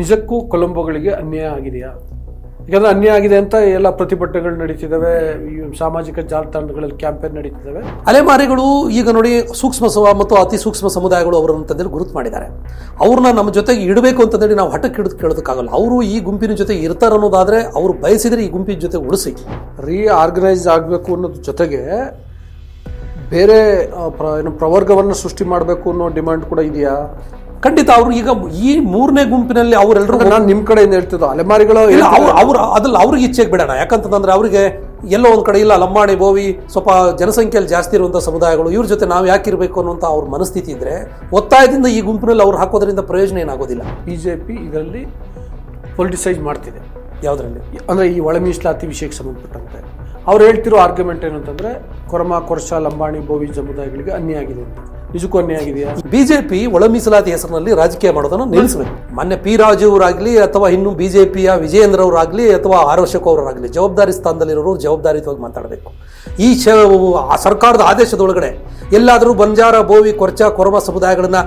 ನಿಜಕ್ಕೂ ಕೊಲಂಬೋಗಳಿಗೆ ಅನ್ಯಾಯ ಆಗಿದೆಯಾ? ಯಾಕಂದ್ರೆ ಅನ್ಯಾಯ ಆಗಿದೆ ಅಂತ ಎಲ್ಲ ಪ್ರತಿಭಟನೆಗಳು ನಡೀತಿದ್ದಾವೆ ಸಾಮಾಜಿಕ ಜಾಲತಾಣಗಳಲ್ಲಿ ಕ್ಯಾಂಪೇನ್ ನಡೀತಿದ್ದಾವೆ. ಅಲೆಮಾರಿಗಳು ಈಗ ನೋಡಿ ಸೂಕ್ಷ್ಮ ಸಮ, ಮತ್ತು ಅತಿ ಸೂಕ್ಷ್ಮ ಸಮುದಾಯಗಳು ಅವರು ಅಂತಂದೇಳಿ ಗುರುತು ಮಾಡಿದ್ದಾರೆ. ಅವ್ರನ್ನ ನಮ್ಮ ಜೊತೆಗೆ ಇಡಬೇಕು ಅಂತಂದೇಳಿ ನಾವು ಹಠಕ್ಕೆ ಹಿಡಿದು ಕೇಳೋದಕ್ಕಾಗಲ್ಲ. ಅವರು ಈ ಗುಂಪಿನ ಜೊತೆ ಇರ್ತಾರೆ ಅನ್ನೋದಾದ್ರೆ ಅವರು ಬಯಸಿದ್ರೆ ಈ ಗುಂಪಿನ ಜೊತೆ ಉಳಿಸಿ. ರೀ ಆರ್ಗನೈಸ್ ಆಗಬೇಕು ಅನ್ನೋದ್ರ ಜೊತೆಗೆ ಬೇರೆ ಪ್ರ, ಏನು ಪ್ರವರ್ಗವನ್ನು ಸೃಷ್ಟಿ ಮಾಡಬೇಕು ಅನ್ನೋ ಡಿಮ್ಯಾಂಡ್ ಕೂಡ ಇದೆಯಾ? ಖಂಡಿತ ಅವರು ಈಗ ಈ ಮೂರನೇ ಗುಂಪಿನಲ್ಲಿ ಅವರೆಲ್ಲರೂ ನಾನು ನಿಮ್ಮ ಕಡೆಯಿಂದ ಹೇಳ್ತಿದ್ದೋ ಅಲೆಮಾರಿಗಳು ಇಲ್ಲ ಅವ್ರು ಅವ್ರು ಅದ್ರಲ್ಲಿ ಅವ್ರಿಗೆ ಇಚ್ಛೆಗೆ ಬಿಡೋಣ. ಯಾಕಂತಂದ್ರೆ ಅವರಿಗೆ ಎಲ್ಲೋ ಒಂದು ಕಡೆ ಇಲ್ಲ ಲಂಬಾಣಿ ಬೋವಿ ಸ್ವಲ್ಪ ಜನಸಂಖ್ಯೆಯಲ್ಲಿ ಜಾಸ್ತಿ ಇರುವಂಥ ಸಮುದಾಯಗಳು ಇವ್ರ ಜೊತೆ ನಾವು ಯಾಕಿರಬೇಕು ಅನ್ನುವಂಥ ಅವ್ರ ಮನಸ್ಥಿತಿ ಇದ್ರೆ ಒತ್ತಾಯದಿಂದ ಈ ಗುಂಪಿನಲ್ಲಿ ಅವ್ರು ಹಾಕೋದ್ರಿಂದ ಪ್ರಯೋಜನ ಏನಾಗೋದಿಲ್ಲ. ಬಿ ಜೆ ಪಿ ಇದರಲ್ಲಿ ಪೊಲಿಟಿಸೈಜ್ ಮಾಡ್ತಿದೆ. ಯಾವುದರಲ್ಲಿ? ಅಂದರೆ ಈ ಒಳ ಮೀಸಲಾತಿ ವಿಷಯಕ್ಕೆ ಸಂಬಂಧಪಟ್ಟಂತೆ. ಅವ್ರು ಹೇಳ್ತಿರೋ ಆರ್ಗ್ಯುಮೆಂಟ್ ಏನು ಅಂತಂದರೆ ಕೊರಮ ಕೊರ್ಷ ಲಂಬಾಣಿ ಬೋವಿ ಸಮುದಾಯಗಳಿಗೆ ಅನ್ಯಾಯ ಆಗಿದೆ ಅಂತ. ನಿಜಕ್ಕೂ ಅನ್ಯಾಯ ಆಗಿದೆಯಾ ಬಿಜೆಪಿ ಒಳ ಮೀಸಲಾತಿ ಹೆಸರಿನಲ್ಲಿ ರಾಜಕೀಯ ಮಾಡೋದನ್ನು ನಿಲ್ಲಿಸಬೇಕು. ಮೊನ್ನೆ ಪಿ ರಾಜು ಅವರಾಗಲಿ ಅಥವಾ ಇನ್ನು ಬಿಜೆಪಿಯ ವಿಜಯೇಂದ್ರ ಅವರಾಗಲಿ ಅಥವಾ ಆರ್ ಅಶೋಕ್ ಅವರಾಗಲಿ ಜವಾಬ್ದಾರಿ ಸ್ಥಾನದಲ್ಲಿರೋರು ಜವಾಬ್ದಾರಿಯುತವಾಗಿ ಮಾತಾಡಬೇಕು. ಈ ಶ ಸರ್ಕಾರದ ಆದೇಶದೊಳಗಡೆ ಎಲ್ಲಾದರೂ ಬಂಜಾರ, ಬೋವಿ, ಕೊರ್ಚ, ಕೊರಮ ಸಮುದಾಯಗಳನ್ನು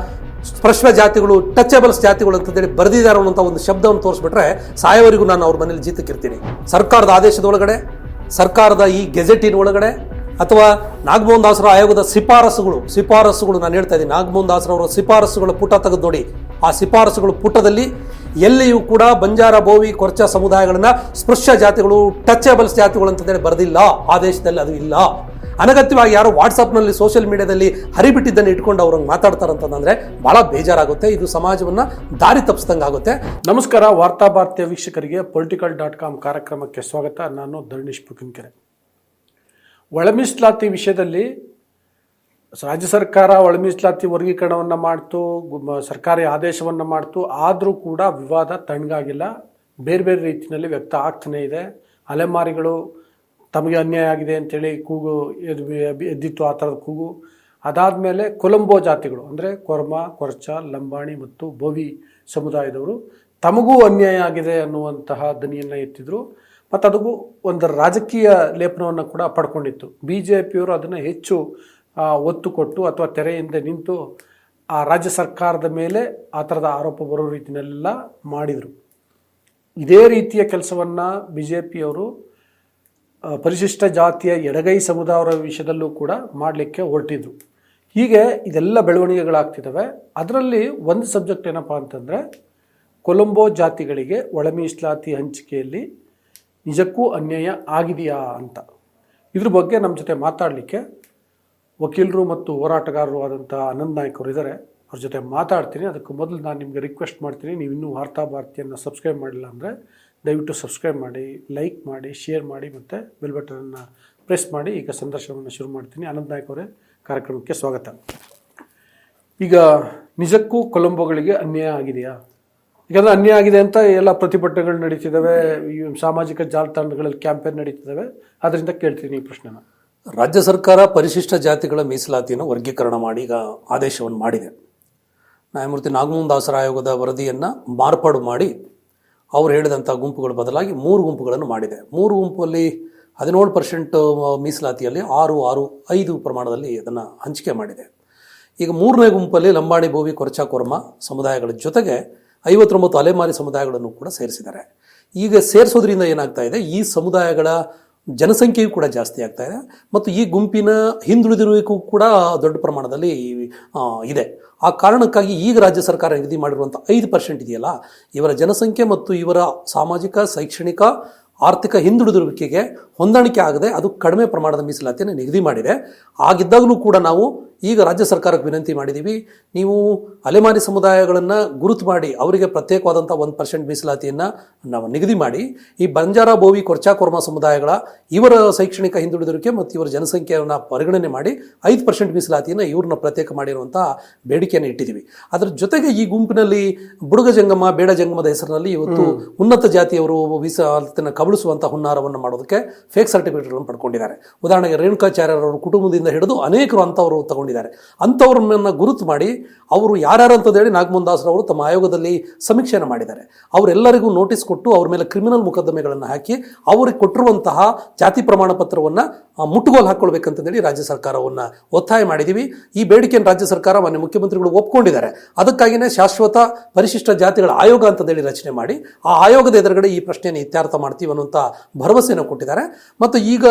ಸ್ಪರ್ಶ ಜಾತಿಗಳು ಟಚಬಲ್ಸ್ ಜಾತಿಗಳು ಅಂತಂದೇಳಿ ಬರೆದಿದ್ದಾರೆ ಅನ್ನೋಂಥ ಒಂದು ಶಬ್ದವನ್ನು ತೋರಿಸ್ಬಿಟ್ರೆ ಸಾಯವರಿಗೂ ನಾನು ಅವ್ರ ಮನೇಲಿ ಜೀತಕ್ಕಿರ್ತೀನಿ. ಸರ್ಕಾರದ ಆದೇಶದೊಳಗಡೆ, ಸರ್ಕಾರದ ಈ ಗೆಜೆಟಿನ ಒಳಗಡೆ ಅಥವಾ ನಾಗಮೋಹನ್ ದಾಸರ ಆಯೋಗದ ಶಿಫಾರಸುಗಳು ಶಿಫಾರಸುಗಳು ನಾನು ಹೇಳ್ತಾ ಇದ್ದೀನಿ. ನಾಗಮೋಹನ್ ದಾಸರವರ ಶಿಫಾರಸುಗಳ ಪುಟ ತೆಗೆದು ನೋಡಿ. ಆ ಶಿಫಾರಸುಗಳ ಪುಟದಲ್ಲಿ ಎಲ್ಲಿಯೂ ಕೂಡ ಬಂಜಾರ, ಬೋವಿ, ಕೊರ್ಚ ಸಮುದಾಯಗಳನ್ನ ಸ್ಪೃಶ್ಯ ಜಾತಿಗಳು ಟಚಬಲ್ಸ್ ಜಾತಿಗಳು ಅಂತಂದೇಳಿ ಬರೆದಿಲ್ಲ. ಆದೇಶದಲ್ಲಿ ಅದು ಇಲ್ಲ. ಅನಗತ್ಯವಾಗಿ ಯಾರೋ ವಾಟ್ಸಪ್ನಲ್ಲಿ, ಸೋಷಿಯಲ್ ಮೀಡಿಯಾದಲ್ಲಿ ಹರಿಬಿಟ್ಟಿದ್ದನ್ನು ಇಟ್ಕೊಂಡು ಅವ್ರಂಗೆ ಮಾತಾಡ್ತಾರಂತಂದ್ರೆ ಬಹಳ ಬೇಜಾರಾಗುತ್ತೆ. ಇದು ಸಮಾಜವನ್ನ ದಾರಿ ಆಗುತ್ತೆ. ನಮಸ್ಕಾರ. ವಾರ್ತಾ ಭಾರತೀಯ ವೀಕ್ಷಕರಿಗೆ ಪೊಲಿಟಿಕಲ್ ಡಾಟ್ ಕಾಮ್ ಕಾರ್ಯಕ್ರಮಕ್ಕೆ ಸ್ವಾಗತ. ನಾನು ಧರಣೀಶ್ ಪುಕಿನ್ಕೆರೆ. ಒಳ ಮೀಸಲಾತಿ ವಿಷಯದಲ್ಲಿ ರಾಜ್ಯ ಸರ್ಕಾರ ಒಳ ಮೀಸಲಾತಿ ವರ್ಗೀಕರಣವನ್ನು ಮಾಡ್ತು ಸರ್ಕಾರಿ ಆದೇಶವನ್ನು ಮಾಡ್ತು, ಆದರೂ ಕೂಡ ವಿವಾದ ತಣ್ಣಗಾಗಿಲ್ಲ. ಬೇರೆ ಬೇರೆ ರೀತಿಯಲ್ಲಿ ವ್ಯಕ್ತ ಆಗ್ತಾನೇ ಇದೆ. ಅಲೆಮಾರಿಗಳು ತಮಗೆ ಅನ್ಯಾಯ ಆಗಿದೆ ಅಂತೇಳಿ ಕೂಗು ಎದ್, ಎದ್ದಿತ್ತು ಆ ಥರದ ಕೂಗು. ಅದಾದಮೇಲೆ ಕೊಲಂಬೋ ಜಾತಿಗಳು, ಅಂದರೆ ಕೊರ್ಮ, ಕೊರ್ಚ, ಲಂಬಾಣಿ ಮತ್ತು ಬೋವಿ ಸಮುದಾಯದವರು ತಮಗೂ ಅನ್ಯಾಯ ಆಗಿದೆ ಅನ್ನುವಂತಹ ದನಿಯನ್ನು ಎತ್ತಿದ್ರು. ಮತ್ತು ಅದಕ್ಕೂ ಒಂದು ರಾಜಕೀಯ ಲೇಪನವನ್ನು ಕೂಡ ಪಡ್ಕೊಂಡಿತ್ತು. ಬಿ ಜೆ ಪಿಯವರು ಅದನ್ನು ಹೆಚ್ಚು ಒತ್ತು ಕೊಟ್ಟು ಅಥವಾ ತೆರೆಯಿಂದ ನಿಂತು ಆ ರಾಜ್ಯ ಸರ್ಕಾರದ ಮೇಲೆ ಆ ಥರದ ಆರೋಪ ಬರೋ ರೀತಿಯಲ್ಲೆಲ್ಲ ಮಾಡಿದರು. ಇದೇ ರೀತಿಯ ಕೆಲಸವನ್ನು ಬಿ ಜೆ ಪಿಯವರು ಪರಿಶಿಷ್ಟ ಜಾತಿಯ ಎಡಗೈ ಸಮುದಾಯರ ವಿಷಯದಲ್ಲೂ ಕೂಡ ಮಾಡಲಿಕ್ಕೆ ಹೊರಟಿದ್ರು. ಹೀಗೆ ಇದೆಲ್ಲ ಬೆಳವಣಿಗೆಗಳಾಗ್ತಿದ್ದಾವೆ. ಅದರಲ್ಲಿ ಒಂದು ಸಬ್ಜೆಕ್ಟ್ ಏನಪ್ಪ ಅಂತಂದರೆ, ಕೊಲಂಬೋ ಜಾತಿಗಳಿಗೆ ಒಳ ಮೀಸಲಾತಿ ಹಂಚಿಕೆಯಲ್ಲಿ ನಿಜಕ್ಕೂ ಅನ್ಯಾಯ ಆಗಿದೆಯಾ ಅಂತ. ಇದ್ರ ಬಗ್ಗೆ ನಮ್ಮ ಜೊತೆ ಮಾತಾಡಲಿಕ್ಕೆ ವಕೀಲರು ಮತ್ತು ಹೋರಾಟಗಾರರು ಆದಂಥ ಆನಂದ್ ಅವರು ಇದ್ದಾರೆ ಅವ್ರ ಜೊತೆ ಮಾತಾಡ್ತೀನಿ. ಅದಕ್ಕೆ ಮೊದಲು ನಾನು ನಿಮಗೆ ರಿಕ್ವೆಸ್ಟ್ ಮಾಡ್ತೀನಿ. ನೀವು ಇನ್ನೂ ವಾರ್ತಾ ಭಾರತಿಯನ್ನು ಸಬ್ಸ್ಕ್ರೈಬ್ ಮಾಡಿಲ್ಲ ಅಂದರೆ ದಯವಿಟ್ಟು ಸಬ್ಸ್ಕ್ರೈಬ್ ಮಾಡಿ ಲೈಕ್ ಮಾಡಿ ಶೇರ್ ಮಾಡಿ ಮತ್ತು ಬೆಲ್ ಬಟನನ್ನು ಪ್ರೆಸ್ ಮಾಡಿ. ಈಗ ಸಂದರ್ಶನವನ್ನು ಶುರು ಮಾಡ್ತೀನಿ. ನಾಯ್ಕ್ ಅವರೇ, ಕಾರ್ಯಕ್ರಮಕ್ಕೆ ಸ್ವಾಗತ. ಈಗ ನಿಜಕ್ಕೂ ಕೊಲಂಬೋಗಳಿಗೆ ಅನ್ಯಾಯ ಆಗಿದೆಯಾ? ಯಾಕಂದರೆ ಅನ್ಯಾಯ ಆಗಿದೆ ಅಂತ ಎಲ್ಲ ಪ್ರತಿಭಟನೆಗಳು ನಡೀತಿದ್ದಾವೆ ಸಾಮಾಜಿಕ ಜಾಲತಾಣಗಳಲ್ಲಿ ಕ್ಯಾಂಪೇನ್ ನಡೀತಿದ್ದಾವೆ. ಅದರಿಂದ ಕೇಳ್ತೀನಿ ಈ ಪ್ರಶ್ನೆನ. ರಾಜ್ಯ ಸರ್ಕಾರ ಪರಿಶಿಷ್ಟ ಜಾತಿಗಳ ಮೀಸಲಾತಿಯನ್ನು ವರ್ಗೀಕರಣ ಮಾಡಿ ಈಗ ಆದೇಶವನ್ನು ಮಾಡಿದೆ. ನ್ಯಾಯಮೂರ್ತಿ ನಾಗಮೋಹನ್ ದಾಸರ ಆಯೋಗದ ವರದಿಯನ್ನು ಮಾರ್ಪಾಡು ಮಾಡಿ ಅವರು ಹೇಳಿದಂಥ ಗುಂಪುಗಳ ಬದಲಾಗಿ ಮೂರು ಗುಂಪುಗಳನ್ನು ಮಾಡಿದೆ. ಮೂರು ಗುಂಪಲ್ಲಿ ಹದಿನೇಳು ಪರ್ಸೆಂಟ್ ಮೀಸಲಾತಿಯಲ್ಲಿ ಆರು ಆರು ಐದು ಪ್ರಮಾಣದಲ್ಲಿ ಅದನ್ನು ಹಂಚಿಕೆ ಮಾಡಿದೆ. ಈಗ ಮೂರನೇ ಗುಂಪಲ್ಲಿ ಲಂಬಾಣಿ ಭೋವಿ ಕೊರ್ಚಾ ಕೊರ್ಮ ಸಮುದಾಯಗಳ ಜೊತೆಗೆ ಐವತ್ತೊಂಬತ್ತು ಅಲೆಮಾರಿ ಸಮುದಾಯಗಳನ್ನು ಕೂಡ ಸೇರಿಸಿದ್ದಾರೆ. ಈಗ ಸೇರಿಸೋದ್ರಿಂದ ಏನಾಗ್ತಾ ಇದೆ? ಈ ಸಮುದಾಯಗಳ ಜನಸಂಖ್ಯೆಯು ಕೂಡ ಜಾಸ್ತಿ ಆಗ್ತಾ ಇದೆ ಮತ್ತು ಈ ಗುಂಪಿನ ಹಿಂದುಳಿದಿರುವಿಕೆಯೂ ಕೂಡ ದೊಡ್ಡ ಪ್ರಮಾಣದಲ್ಲಿ ಇದೆ. ಆ ಕಾರಣಕ್ಕಾಗಿ ಈಗ ರಾಜ್ಯ ಸರ್ಕಾರ ನಿಗದಿ ಮಾಡಿರುವಂಥ ಐದು ಪರ್ಸೆಂಟ್ ಇದೆಯಲ್ಲ, ಇವರ ಜನಸಂಖ್ಯೆ ಮತ್ತು ಇವರ ಸಾಮಾಜಿಕ, ಶೈಕ್ಷಣಿಕ, ಆರ್ಥಿಕ ಹಿಂದುಳಿದಿರುವಿಕೆಗೆ ಹೊಂದಾಣಿಕೆ ಆಗದೆ ಅದು ಕಡಿಮೆ ಪ್ರಮಾಣದ ಮೀಸಲಾತಿಯನ್ನು ನಿಗದಿ ಮಾಡಿದೆ. ಆಗಿದ್ದಾಗಲೂ ಕೂಡ ನಾವು ಈಗ ರಾಜ್ಯ ಸರ್ಕಾರಕ್ಕೆ ವಿನಂತಿ ಮಾಡಿದ್ದೀವಿ ನೀವು ಅಲೆಮಾರಿ ಸಮುದಾಯಗಳನ್ನು ಗುರುತು ಮಾಡಿ ಅವರಿಗೆ ಪ್ರತ್ಯೇಕವಾದಂಥ ಒಂದು ಪರ್ಸೆಂಟ್ ಮೀಸಲಾತಿಯನ್ನು ನಾವು ನಿಗದಿ ಮಾಡಿ ಈ ಬಂಜಾರ ಬೋವಿ ಕೊರ್ಚಾ ಕೊರ್ಮ ಸಮುದಾಯಗಳ ಇವರ ಶೈಕ್ಷಣಿಕ ಹಿಂದುಳಿದಿರುವಿಕೆ ಮತ್ತು ಇವರ ಜನಸಂಖ್ಯೆಯನ್ನು ಪರಿಗಣನೆ ಮಾಡಿ ಐದು ಪರ್ಸೆಂಟ್ ಮೀಸಲಾತಿಯನ್ನು ಇವ್ರನ್ನ ಪ್ರತ್ಯೇಕ ಮಾಡಿರುವಂಥ ಬೇಡಿಕೆಯನ್ನು ಇಟ್ಟಿದ್ದೀವಿ ಅದರ ಜೊತೆಗೆ ಈ ಗುಂಪಿನಲ್ಲಿ ಬುಡುಗ ಜಂಗಮ ಬೇಡ ಜಂಗಮದ ಹೆಸರಿನಲ್ಲಿ ಇವತ್ತು ಉನ್ನತ ಜಾತಿಯವರು ಮೀಸಲಾತಿಯನ್ನು ಕಬಳ ಕಬಳಿಸುವಂಥ ಹುನ್ನಾರವನ್ನು ಮಾಡೋದಕ್ಕೆ ಫೇಕ್ ಸರ್ಟಿಫಿಕೇಟ್ಗಳನ್ನು ಪಡ್ಕೊಂಡಿದ್ದಾರೆ. ಉದಾಹರಣೆಗೆ ರೇಣುಕಾಚಾರ್ಯರವರು ಕುಟುಂಬದಿಂದ ಹಿಡಿದು ಅನೇಕರು ಅಂಥವರು ತಗೊಂಡಿದ್ದಾರೆ ಅಂಥವ್ರನ್ನ ಗುರುತು ಮಾಡಿ ಅವರು ಯಾರ್ಯಾರು ಹೇಳಿ ನಾಗಮೋಹನ್ ತಮ್ಮ ಆಯೋಗದಲ್ಲಿ ಸಮೀಕ್ಷೆಯನ್ನು ಮಾಡಿದ್ದಾರೆ. ಅವರೆಲ್ಲರಿಗೂ ನೋಟಿಸ್ ಕೊಟ್ಟು ಅವ್ರ ಮೇಲೆ ಕ್ರಿಮಿನಲ್ ಮೊಕದ್ದಮೆಗಳನ್ನು ಹಾಕಿ ಅವ್ರಿಗೆ ಕೊಟ್ಟಿರುವಂತಹ ಜಾತಿ ಪ್ರಮಾಣ ಪತ್ರವನ್ನು ಮುಟ್ಟುಗೋಲು ಹಾಕ್ಕೊಳ್ಬೇಕಂತಂದೇಳಿ ರಾಜ್ಯ ಸರ್ಕಾರವನ್ನು ಒತ್ತಾಯ ಮಾಡಿದ್ದೀವಿ ಈ ಬೇಡಿಕೆಯನ್ನು ರಾಜ್ಯ ಸರ್ಕಾರ ಮಾನ್ಯ ಮುಖ್ಯಮಂತ್ರಿಗಳು ಒಪ್ಕೊಂಡಿದ್ದಾರೆ. ಅದಕ್ಕಾಗಿಯೇ ಶಾಶ್ವತ ಪರಿಶಿಷ್ಟ ಜಾತಿಗಳ ಆಯೋಗ ಅಂತಂದೇಳಿ ರಚನೆ ಮಾಡಿ, ಆ ಆಯೋಗದ ಎದುರುಗಡೆ ಈ ಪ್ರಶ್ನೆಯನ್ನು ಇತ್ಯರ್ಥ ಮಾಡ್ತೀವಿ ಅನ್ನುವಂಥ ಭರವಸೆಯನ್ನು ಕೊಟ್ಟಿದ್ದಾರೆ. ಮತ್ತು ಈಗ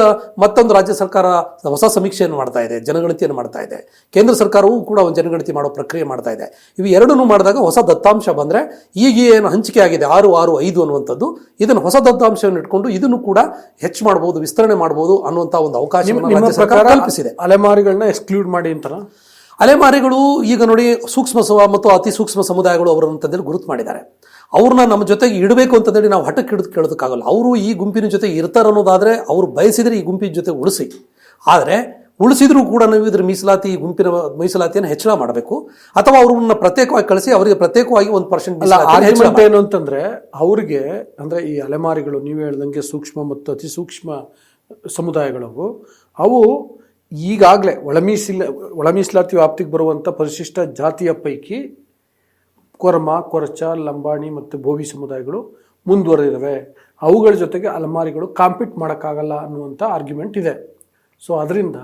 ಮತ್ತೊಂದು ರಾಜ್ಯ ಸರ್ಕಾರ ಹೊಸ ಸಮೀಕ್ಷೆಯನ್ನು ಮಾಡ್ತಾ ಇದೆ, ಜನಗಣತಿಯನ್ನು ಮಾಡ್ತಾ ಇದೆ. ಕೇಂದ್ರ ಸರ್ಕಾರವೂ ಕೂಡ ಒಂದು ಜನಗಣತಿ ಮಾಡೋ ಪ್ರಕ್ರಿಯೆ ಮಾಡ್ತಾ ಇದೆ. ಇವು ಎರಡನ್ನೂ ಮಾಡಿದಾಗ ಹೊಸ ದತ್ತಾಂಶ ಬಂದರೆ ಈಗ ಏನು ಹಂಚಿಕೆ ಆಗಿದೆ ಆರು ಆರು ಐದು ಅನ್ನುವಂಥದ್ದು ಇದನ್ನು ಹೊಸ ದತ್ತಾಂಶವನ್ನು ಇಟ್ಕೊಂಡು ಇದನ್ನು ಕೂಡ ಹೆಚ್ಚು ಮಾಡ್ಬೋದು ವಿಸ್ತರಣೆ ಮಾಡ್ಬೋದು ಅನ್ನುವಂಥ ಒಂದು ಅವಕಾಶ ಕಲ್ಪಿಸಿದೆ. ಅಲೆಮಾರಿಗಳನ್ನ ಎಕ್ಸ್ಕ್ಲೂಡ್ ಮಾಡಿ ಅಂತಾರ? ಅಲೆಮಾರಿಗಳು ಈಗ ನೋಡಿ ಸೂಕ್ಷ್ಮ ಮತ್ತು ಅತಿ ಸೂಕ್ಷ್ಮ ಸಮುದಾಯಗಳು ಅವರು ಅಂತಂದೇಳಿ ಗುರುತು ಮಾಡಿದ್ದಾರೆ. ಅವ್ರನ್ನ ನಮ್ಮ ಜೊತೆಗೆ ಇಡಬೇಕು ಅಂತಂದೇಳಿ ನಾವು ಹಠಕ್ಕೆ ಹಿಡಿದು ಕೇಳೋದಕ್ಕಾಗಲ್ಲ. ಅವರು ಈ ಗುಂಪಿನ ಜೊತೆ ಇರ್ತಾರನ್ನೋದಾದರೆ ಅವರು ಬಯಸಿದರೆ ಈ ಗುಂಪಿನ ಜೊತೆ ಉಳಿಸಿ. ಆದರೆ ಉಳಿಸಿದ್ರೂ ಕೂಡ ನಾವು ಇದ್ರ ಮೀಸಲಾತಿ ಗುಂಪಿನ ಮೀಸಲಾತಿಯನ್ನು ಹೆಚ್ಚಳ ಮಾಡಬೇಕು. ಅಥವಾ ಅವ್ರನ್ನ ಪ್ರತ್ಯೇಕವಾಗಿ ಕಳಿಸಿ ಅವರಿಗೆ ಪ್ರತ್ಯೇಕವಾಗಿ ಒಂದು ಪರ್ಸೆಂಟ್ ಏನು ಅಂತಂದ್ರೆ ಅವ್ರಿಗೆ ಅಂದ್ರೆ ಈ ಅಲೆಮಾರಿಗಳು ನೀವು ಹೇಳ್ದಂಗೆ ಸೂಕ್ಷ್ಮ ಮತ್ತು ಅತಿ ಸೂಕ್ಷ್ಮ ಸಮುದಾಯಗಳು ಅವು ಈಗಾಗಲೇ ಒಳಮೀಸಿಲ ಒಳಮೀಸಲಾತಿ ವ್ಯಾಪ್ತಿಗೆ ಬರುವಂಥ ಪರಿಶಿಷ್ಟ ಜಾತಿಯ ಪೈಕಿ ಕೊರಮ ಕೊರಚ ಲಂಬಾಣಿ ಮತ್ತು ಭೋವಿ ಸಮುದಾಯಗಳು ಮುಂದುವರೆದಿವೆ. ಅವುಗಳ ಜೊತೆಗೆ ಅಲೆಮಾರಿಗಳು ಕಾಂಪೀಟ್ ಮಾಡೋಕ್ಕಾಗಲ್ಲ ಅನ್ನುವಂಥ ಆರ್ಗ್ಯುಮೆಂಟ್ ಇದೆ. ಸೊ ಅದರಿಂದ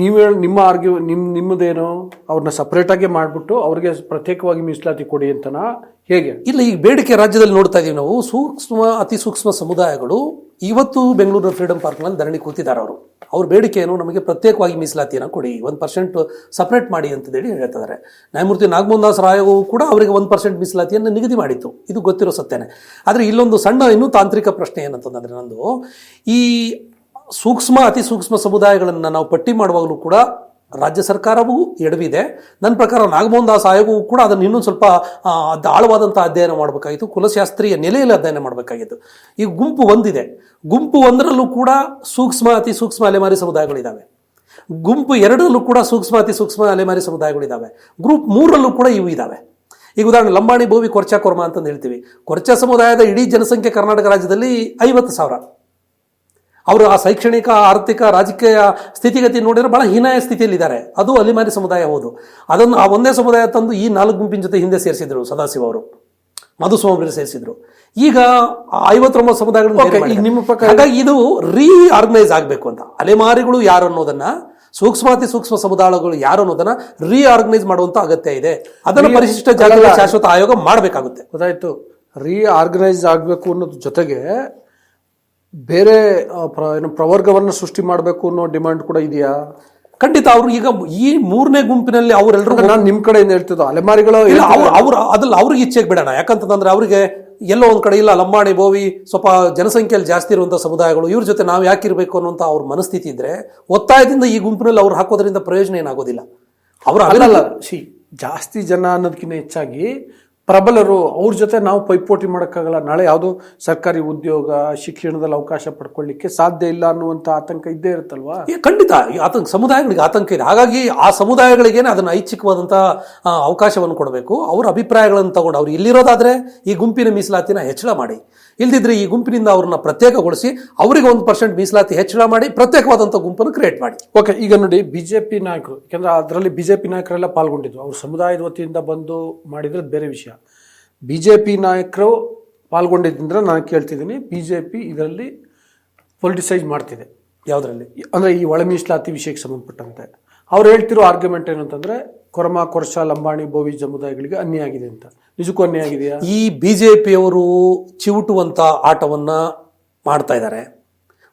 ನೀವು ಹೇಳಿ ನಿಮ್ಮ ಆರ್ಗ್ಯು ನಿಮ್ಮ ನಿಮ್ಮದೇನು ಅವ್ರನ್ನ ಸಪ್ರೇಟಾಗಿ ಮಾಡಿಬಿಟ್ಟು ಅವ್ರಿಗೆ ಪ್ರತ್ಯೇಕವಾಗಿ ಮೀಸಲಾತಿ ಕೊಡಿ ಅಂತನಾ ಹೇಗೆ? ಇಲ್ಲ, ಈ ಬೇಡಿಕೆ ರಾಜ್ಯದಲ್ಲಿ ನೋಡ್ತಾ ಇದೀವಿ ನಾವು. ಸೂಕ್ಷ್ಮ, ಅತಿ ಸೂಕ್ಷ್ಮ ಸಮುದಾಯಗಳು ಇವತ್ತು ಬೆಂಗಳೂರಿನ ಫ್ರೀಡಂ ಪಾರ್ಕ್ನಲ್ಲಿ ಧರಣಿ ಕೂತಿದ್ದಾರೆ ಅವರು. ಅವ್ರ ಬೇಡಿಕೆ ಏನು ನಮಗೆ ಪ್ರತ್ಯೇಕವಾಗಿ ಮೀಸಲಾತಿಯನ್ನು ಕೊಡಿ. ಒಂದು ಪರ್ಸೆಂಟ್ ಸಪ್ರೇಟ್ ಮಾಡಿ ಅಂತ ಹೇಳಿ ಹೇಳ್ತಿದ್ದಾರೆ ನ್ಯಾಯಮೂರ್ತಿ ನಾಗಮೋಹನ್ ದಾಸ್ ಆಯೋಗವು ಕೂಡ ಅವರಿಗೆ ಒಂದು ಪರ್ಸೆಂಟ್ ಮೀಸಲಾತಿಯನ್ನು ನಿಗದಿ ಮಾಡಿತ್ತು ಇದು ಗೊತ್ತಿರೋ ಸತ್ಯನೇ. ಆದರೆ ಇಲ್ಲೊಂದು ಸಣ್ಣ ಇನ್ನೂ ತಾಂತ್ರಿಕ ಪ್ರಶ್ನೆ ಏನಂತಂದ್ರೆ ನಂದು, ಈ ಸೂಕ್ಷ್ಮ, ಅತಿ ಸೂಕ್ಷ್ಮ ಸಮುದಾಯಗಳನ್ನು ನಾವು ಪಟ್ಟಿ ಮಾಡುವಾಗಲೂ ಕೂಡ ರಾಜ್ಯ ಸರ್ಕಾರವೂ ಎಡವಿದೆ. ನನ್ನ ಪ್ರಕಾರ ನಾಗಮೋಹನ್ ದಾಸ್ ಆಯೋಗವು ಕೂಡ ಅದನ್ನು ಇನ್ನೂ ಸ್ವಲ್ಪ ಆಳವಾದಂಥ ಅಧ್ಯಯನ ಮಾಡಬೇಕಾಗಿತ್ತು. ಕುಲಶಾಸ್ತ್ರೀಯ ನೆಲೆಯಲ್ಲಿ ಅಧ್ಯಯನ ಮಾಡಬೇಕಾಗಿತ್ತು. ಈ ಗುಂಪು ಒಂದಿದೆ. ಗುಂಪು ಒಂದರಲ್ಲೂ ಕೂಡ ಸೂಕ್ಷ್ಮ, ಅತಿ ಸೂಕ್ಷ್ಮ ಅಲೆಮಾರಿ ಸಮುದಾಯಗಳಿದ್ದಾವೆ ಗುಂಪು ಎರಡರಲ್ಲೂ ಕೂಡ ಸೂಕ್ಷ್ಮ, ಅತಿ ಸೂಕ್ಷ್ಮ ಅಲೆಮಾರಿ ಸಮುದಾಯಗಳಿದ್ದಾವೆ ಗ್ರೂಪ್ ಮೂರರಲ್ಲೂ ಕೂಡ ಇವು ಇದ್ದಾವೆ ಈಗ ಉದಾಹರಣೆ, ಲಂಬಾಣಿ ಭೂಮಿ ಕೊರ್ಚಾ ಕೊರ್ಮ ಅಂತಂದು ಹೇಳ್ತೀವಿ. ಕೊರ್ಚಾ ಸಮುದಾಯದ ಇಡೀ ಜನಸಂಖ್ಯೆ ಕರ್ನಾಟಕ ರಾಜ್ಯದಲ್ಲಿ ಐವತ್ತು ಸಾವಿರ. ಅವರು ಆ ಶೈಕ್ಷಣಿಕ ಆರ್ಥಿಕ ರಾಜಕೀಯ ಸ್ಥಿತಿಗತಿ ನೋಡಿದ್ರೆ ಬಹಳ ಹೀನಾಯ ಸ್ಥಿತಿಯಲ್ಲಿದ್ದಾರೆ. ಅದು ಅಲಿಮಾರಿ ಸಮುದಾಯ ಹೌದು. ಅದನ್ನು ಆ ಒಂದೇ ಸಮುದಾಯ ತಂದು ಈ ನಾಲ್ಕು ಗುಂಪಿನ ಜೊತೆ ಹಿಂದೆ ಸೇರಿಸಿದ್ರು ಸದಾಶಿವ ಅವರು. ಮಧುಸ್ವಾಮಿ ಸೇರಿಸಿದ್ರು. ಈಗ ಐವತ್ತೊಂಬತ್ತು ಸಮುದಾಯಗಳು ಈಗ ನಿಮ್ಮ ಪ್ರಕಾರ- ಹಾಗಾಗಿ ಇದು ರೀ ಆರ್ಗನೈಸ್ ಆಗಬೇಕು ಅಂತ. ಅಲೆಮಾರಿಗಳು ಯಾರು ಅನ್ನೋದನ್ನ ಸೂಕ್ಷ್ಮಾತಿ ಸೂಕ್ಷ್ಮ ಸಮುದಾಯಗಳು ಯಾರು ಅನ್ನೋದನ್ನ ರೀ ಆರ್ಗನೈಸ್ ಮಾಡುವಂತ ಅಗತ್ಯ ಇದೆ. ಅದನ್ನು ಪರಿಶಿಷ್ಟ ಜಾಗ ಶಾಶ್ವತ ಆಯೋಗ ಮಾಡಬೇಕಾಗುತ್ತೆ. ಗೊತ್ತಾಯ್ತು. ರೀ ಆರ್ಗನೈಸ್ ಆಗಬೇಕು ಅನ್ನೋದ್ರ ಜೊತೆಗೆ ಬೇರೆ ಪ್ರ ಏನು ಪ್ರವರ್ಗವನ್ನು ಸೃಷ್ಟಿ ಮಾಡಬೇಕು ಅನ್ನೋ ಡಿಮ್ಯಾಂಡ್ ಕೂಡ ಇದೆಯಾ? ಖಂಡಿತ ಅವರು ಈಗ ಈ ಮೂರನೇ ಗುಂಪಿನಲ್ಲಿ ಅವರೆಲ್ಲರೂ ನಾನು ನಿಮ್ಮ ಕಡೆಯಿಂದ ಹೇಳ್ತಿದ್ದು ಅಲೆಮಾರಿಗಳು ಇಲ್ಲ ಅವ್ರು ಅವ್ರು ಅದ್ರಲ್ಲಿ ಅವ್ರಿಗೆ ಇಚ್ಛೆಗೆ ಬಿಡೋಣ. ಯಾಕಂತಂದ್ರೆ ಅವರಿಗೆ ಎಲ್ಲೋ ಒಂದು ಕಡೆ ಇಲ್ಲ ಲಂಬಾಣಿ ಬೋವಿ ಸ್ವಲ್ಪ ಜನಸಂಖ್ಯೆಯಲ್ಲಿ ಜಾಸ್ತಿ ಇರುವಂಥ ಸಮುದಾಯಗಳು ಇವ್ರ ಜೊತೆ ನಾವು ಯಾಕಿರಬೇಕು ಅನ್ನುವಂಥ ಅವ್ರ ಮನಸ್ಥಿತಿ ಇದ್ರೆ ಒತ್ತಾಯದಿಂದ ಈ ಗುಂಪಿನಲ್ಲಿ ಅವ್ರು ಹಾಕೋದ್ರಿಂದ ಪ್ರಯೋಜನ ಏನಾಗೋದಿಲ್ಲ. ಅವರು ಅಲ್ಲ ಸಿ ಜಾಸ್ತಿ ಜನ ಅನ್ನೋದಕ್ಕಿಂತ ಹೆಚ್ಚಾಗಿ ಪ್ರಬಲರು ಅವ್ರ ಜೊತೆ ನಾವು ಪೈಪೋಟಿ ಮಾಡೋಕ್ಕಾಗಲ್ಲ. ನಾಳೆ ಯಾವುದೋ ಸರ್ಕಾರಿ ಉದ್ಯೋಗ ಶಿಕ್ಷಣದಲ್ಲಿ ಅವಕಾಶ ಪಡ್ಕೊಳ್ಳಿಕ್ಕೆ ಸಾಧ್ಯ ಇಲ್ಲ ಅನ್ನುವಂಥ ಆತಂಕ ಇದ್ದೇ ಇರುತ್ತಲ್ವಾ? ಖಂಡಿತ. ಈ ಆತಂಕ ಸಮುದಾಯಗಳಿಗೆ ಆತಂಕ ಇದೆ. ಹಾಗಾಗಿ ಆ ಸಮುದಾಯಗಳಿಗೇನೆ ಅದನ್ನು ಐಚ್ಛಿಕವಾದಂಥ ಅವಕಾಶವನ್ನು ಕೊಡಬೇಕು. ಅವ್ರ ಅಭಿಪ್ರಾಯಗಳನ್ನು ತಗೊಂಡು ಅವ್ರು ಇಲ್ಲಿರೋದಾದರೆ ಈ ಗುಂಪಿನ ಮೀಸಲಾತಿನ ಹೆಚ್ಚಳ ಮಾಡಿ. ಇಲ್ದಿದ್ರೆ ಈ ಗುಂಪಿನಿಂದ ಅವ್ರನ್ನ ಪ್ರತ್ಯೇಕಗೊಳಿಸಿ ಅವರಿಗೆ ಒಂದು ಪರ್ಸೆಂಟ್ ಮೀಸಲಾತಿ ಹೆಚ್ಚಳ ಮಾಡಿ ಪ್ರತ್ಯೇಕವಾದಂಥ ಗುಂಪನ್ನು ಕ್ರಿಯೇಟ್ ಮಾಡಿ. ಓಕೆ ಈಗ ನೋಡಿ ಬಿಜೆಪಿ ನಾಯಕರು. ಯಾಕಂದ್ರೆ ಅದರಲ್ಲಿ ಬಿಜೆಪಿ ನಾಯಕರೆಲ್ಲ ಪಾಲ್ಗೊಂಡಿದ್ರು. ಅವ್ರ ಸಮುದಾಯದ ವತಿಯಿಂದ ಬಂದು ಮಾಡಿದ್ರೆ ಬೇರೆ ವಿಷಯ. ಬಿಜೆಪಿ ನಾಯಕರು ಪಾಲ್ಗೊಂಡಿದ್ದರಿಂದ ನಾನು ಕೇಳ್ತಿದ್ದೀನಿ ಬಿ ಜೆ ಪಿ ಇದರಲ್ಲಿ ಪೊಲಿಟಿಸೈಸ್ ಮಾಡ್ತಿದೆ, ಯಾವುದರಲ್ಲಿ? ಅಂದರೆ ಈ ಒಳ ಮೀಸಲಾತಿ ವಿಷಯಕ್ಕೆ ಸಂಬಂಧಪಟ್ಟಂತೆ. ಅವ್ರು ಹೇಳ್ತಿರೋ ಆರ್ಗ್ಯುಮೆಂಟ್ ಏನು ಅಂತಂದರೆ, ಕೊರಮ ಕೊರ್ಷ ಲಂಬಾಣಿ, ಬೋವಿ ಸಮುದಾಯಗಳಿಗೆ ಅನ್ಯಾಯ ಆಗಿದೆ ಅಂತ. ನಿಜಕ್ಕೂ ಅನ್ಯಾಯ ಆಗಿದೆಯಾ? ಈ ಬಿ ಜೆ ಪಿಯವರು ಚಿವುಟುವಂಥ ಆಟವನ್ನು ಮಾಡ್ತಾ ಇದ್ದಾರೆ.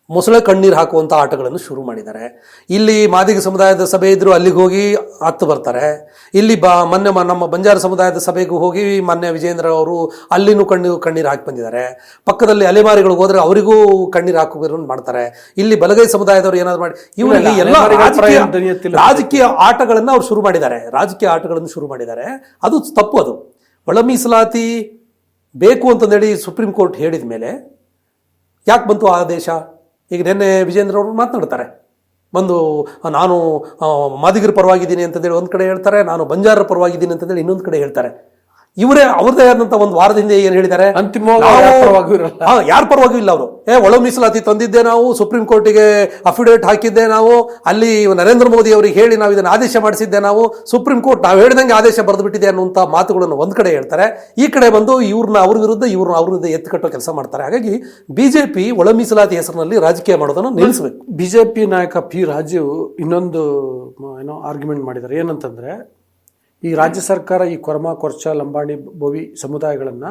ಮೊಸಳೆ ಕಣ್ಣೀರು ಹಾಕುವಂಥ ಆಟಗಳನ್ನು ಶುರು ಮಾಡಿದ್ದಾರೆ. ಇಲ್ಲಿ ಮಾದಿಗ ಸಮುದಾಯದ ಸಭೆ ಇದ್ದರೂ ಅಲ್ಲಿಗೆ ಹೋಗಿ ಹತ್ತು ಬರ್ತಾರೆ. ಇಲ್ಲಿ ಬ ಮೊನ್ನೆ ನಮ್ಮ ಬಂಜಾರ ಸಮುದಾಯದ ಸಭೆಗೂ ಹೋಗಿ ಮೊನ್ನೆ ವಿಜೇಂದ್ರ ಅವರು ಅಲ್ಲಿನೂ ಕಣ್ಣು ಕಣ್ಣೀರು ಹಾಕಿ ಬಂದಿದ್ದಾರೆ. ಪಕ್ಕದಲ್ಲಿ ಅಲೆಮಾರಿಗಳಿಗೆ ಹೋದರೆ ಅವರಿಗೂ ಕಣ್ಣೀರು ಹಾಕುವ ಮಾಡ್ತಾರೆ. ಇಲ್ಲಿ ಬಲಗೈ ಸಮುದಾಯದವರು ಏನಾದ್ರು ಮಾಡಿ ಇವರಿಗೆ ಎಲ್ಲ ರಾಜಕೀಯ ಆಟಗಳನ್ನು ಅವ್ರು ಶುರು ಮಾಡಿದ್ದಾರೆ. ರಾಜಕೀಯ ಆಟಗಳನ್ನು ಶುರು ಮಾಡಿದ್ದಾರೆ. ಅದು ತಪ್ಪು ಅದು. ಒಳ ಮೀಸಲಾತಿ ಬೇಕು ಅಂತಂದೇಳಿ ಸುಪ್ರೀಂ ಕೋರ್ಟ್ ಹೇಳಿದ ಮೇಲೆ ಯಾಕೆ ಬಂತು ಆ ಆದೇಶ? ಈಗ ನಿನ್ನೆ ವಿಜೇಂದ್ರ ಅವರು ಮಾತನಾಡ್ತಾರೆ. ಬಂದು, ನಾನು ಮಾದಿಗರ ಪರವಾಗಿದ್ದೀನಿ ಅಂತಂದೇಳಿ ಒಂದು ಕಡೆ ಹೇಳ್ತಾರೆ, ನಾನು ಬಂಜಾರರ ಪರವಾಗಿದ್ದೀನಿ ಅಂತಂದೇಳಿ ಇನ್ನೊಂದು ಕಡೆ ಹೇಳ್ತಾರೆ. ಇವರೇ ಅವ್ರದೇ ಆದಂತ ಒಂದು ವಾರದಿಂದ ಏನ್ ಹೇಳಿದ್ದಾರೆ? ಯಾರ ಪರವಾಗಿಯೂ ಇಲ್ಲ ಅವರು. ಏ ಒಳ ಮೀಸಲಾತಿ ತಂದಿದ್ದೆ ನಾವು ಸುಪ್ರೀಂ ಕೋರ್ಟಿಗೆ ಅಫಿಡೇವಿಟ್ ಹಾಕಿದ್ದೆ ನಾವು ಅಲ್ಲಿ ನರೇಂದ್ರ ಮೋದಿ ಅವರಿಗೆ ಹೇಳಿ ನಾವು ಇದನ್ನ ಆದೇಶ ಮಾಡಿಸಿದ್ದೆ ನಾವು ಸುಪ್ರೀಂ ಕೋರ್ಟ್ ನಾವು ಹೇಳಿದಂಗೆ ಆದೇಶ ಬರೆದು ಬಿಟ್ಟಿದೆ ಅನ್ನುವಂತ ಮಾತುಗಳನ್ನು ಒಂದ್ ಕಡೆ ಹೇಳ್ತಾರೆ. ಈ ಕಡೆ ಬಂದು ಇವ್ರನ್ನ ಅವ್ರ ವಿರುದ್ಧ ಇವ್ರನ್ನ ಅವ್ರ ವಿರುದ್ಧ ಎತ್ತುಕಟ್ಟೋ ಕೆಲಸ ಮಾಡ್ತಾರೆ. ಹಾಗಾಗಿ ಬಿಜೆಪಿ ಒಳ ಮೀಸಲಾತಿ ಹೆಸರಿನಲ್ಲಿ ರಾಜಕೀಯ ಮಾಡೋದನ್ನು ನಿಲ್ಲಿಸಬೇಕು. ಬಿಜೆಪಿ ನಾಯಕ ಪಿ ರಾಜೀವ್ ಇನ್ನೊಂದು ಏನೋ ಆರ್ಗ್ಯುಮೆಂಟ್ ಮಾಡಿದ್ದಾರೆ. ಏನಂತಂದ್ರೆ ಈ ರಾಜ್ಯ ಸರ್ಕಾರ ಈ ಕೊರ್ಮ ಕೊರ್ಚ ಲಂಬಾಣಿ ಬೋವಿ ಸಮುದಾಯಗಳನ್ನು